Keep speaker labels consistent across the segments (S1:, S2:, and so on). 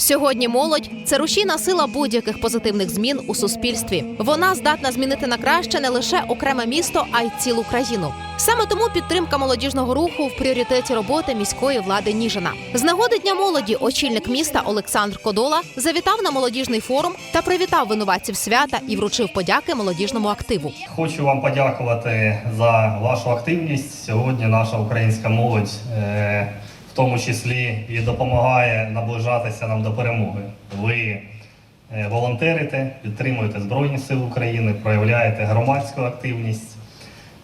S1: Сьогодні молодь це рушійна сила будь-яких позитивних змін у суспільстві. Вона здатна змінити на краще не лише окреме місто, а й цілу країну. Саме тому підтримка молодіжного руху в пріоритеті роботи міської влади Ніжина. З нагоди дня молоді очільник міста Олександр Кодола завітав на молодіжний форум та привітав винуватців свята і вручив подяки молодіжному активу.
S2: Хочу вам подякувати за вашу активність. Сьогодні наша українська молодь, е, в тому числі, і допомагає наближатися нам до перемоги. Ви е, волонтерите, підтримуєте Збройні Сили України, проявляєте громадську активність,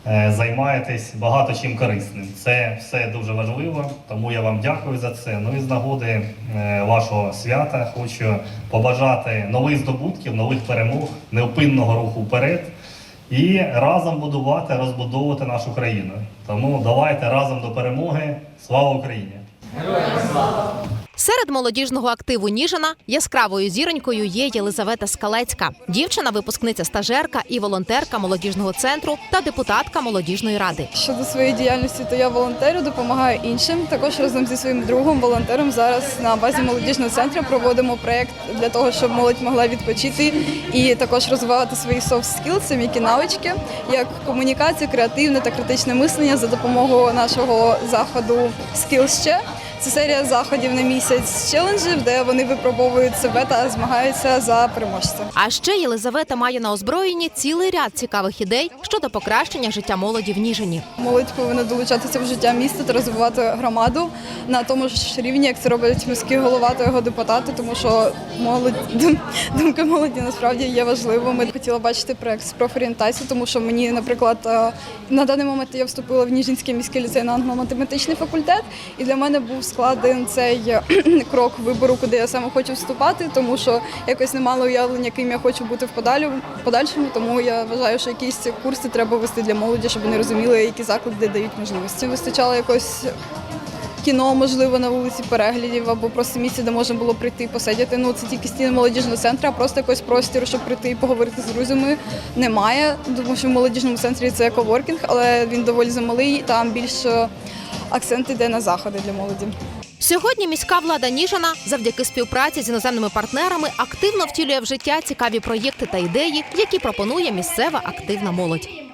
S2: е, займаєтесь багато чим корисним. Це все дуже важливо, тому я вам дякую за це. Ну і з нагоди е, вашого свята хочу побажати нових здобутків, нових перемог, невпинного руху вперед і разом будувати, розбудовувати нашу країну. Тому давайте разом до перемоги. Слава Україні!
S1: Серед молодіжного активу Ніжина яскравою зіронькою є Єлизавета Скалецька. Дівчина випускниця стажерка і волонтерка молодіжного центру та депутатка молодіжної ради.
S3: Щодо своєї діяльності, то я волонтерю, допомагаю іншим. Також разом зі своїм другом, волонтером, зараз на базі молодіжного центру проводимо проєкт для того, щоб молодь могла відпочити і також розвивати свої soft skills, м'які навички, як комунікація, креативне та критичне мислення за допомогою нашого заходу Skills ще. Це серія заходів на місяць челенджів, де вони випробовують себе та змагаються за переможця.
S1: А ще Єлизавета має на озброєнні цілий ряд цікавих ідей щодо покращення життя молоді в Ніжині.
S3: Молодь повинна долучатися в життя міста та розвивати громаду на тому ж рівні, як це роблять міський голова та його депутати, тому що молодь дум- думка молоді насправді є важливими. Хотіла бачити проект з профорієнтації, тому що мені, наприклад, е, на даний момент я вступила в Ніжинський міський ліцей на англо-математичний факультет, і для мене був складен цей крок вибору, куди я саме хочу вступати, тому що якось не мала уявлення, ким я хочу бути в подалю- подальшому. Тому я вважаю, що якісь курси треба вести для молоді, щоб вони розуміли, які заклади дають можливості. Вистачало якось кіно, можливо, на вулиці переглядів або просто місце, де можна було прийти і посидіти. Ну це тільки стіни молодіжного центру, а просто якось простіру, щоб прийти і поговорити з друзями, немає. Тому що в молодіжному центрі це коворкінг, але він доволі замалий. Там більше акцент іде на заходи для молоді.
S1: Сьогодні міська влада Ніжина завдяки співпраці з іноземними партнерами активно втілює в життя цікаві проєкти та ідеї, які пропонує місцева активна молодь.